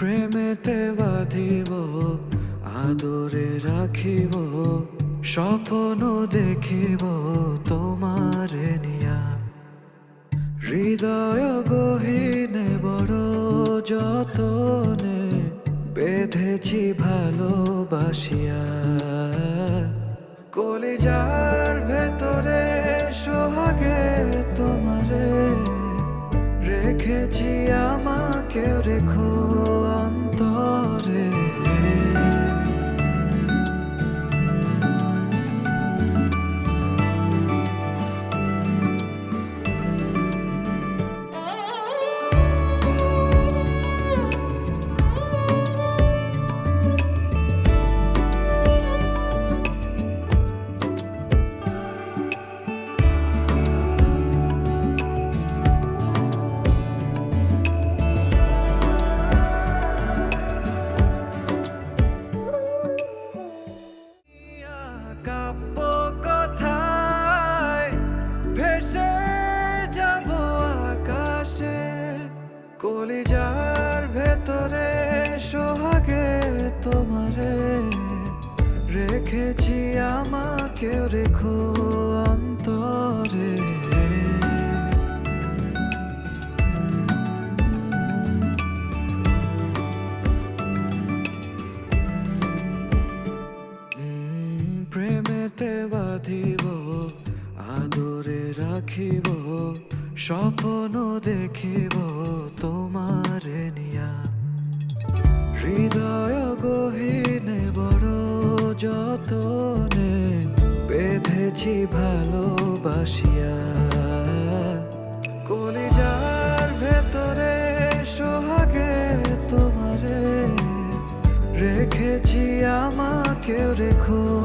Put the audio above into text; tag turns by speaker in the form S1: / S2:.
S1: প্রেমেতে বাঁধিব, আদরে রাখিব, স্বপ্ন দেখিব তোমার নিয়া। হৃদয় গহীনে, বড় যতনে বেঁধেছি, ভালোবাসিয়া। কলিজার ভেতরে সোহাগে তোমারে রেখেছি আমাকে রেখো। কলিজার ভেতরে সোহাগে তোমারে রেখেছি আমাকে রেখো অন্তরে। প্রেমেতে বাঁধিব আদরে রাখিব স্বপ্ন দেখিব তোমার নিয়া। হৃদয় গহীনে, বড় যতনে বেঁধেছি ভালোবাসিয়া। কলিজার ভেতরে সোহাগে তোমারে রেখেছি আমাকে রেখো।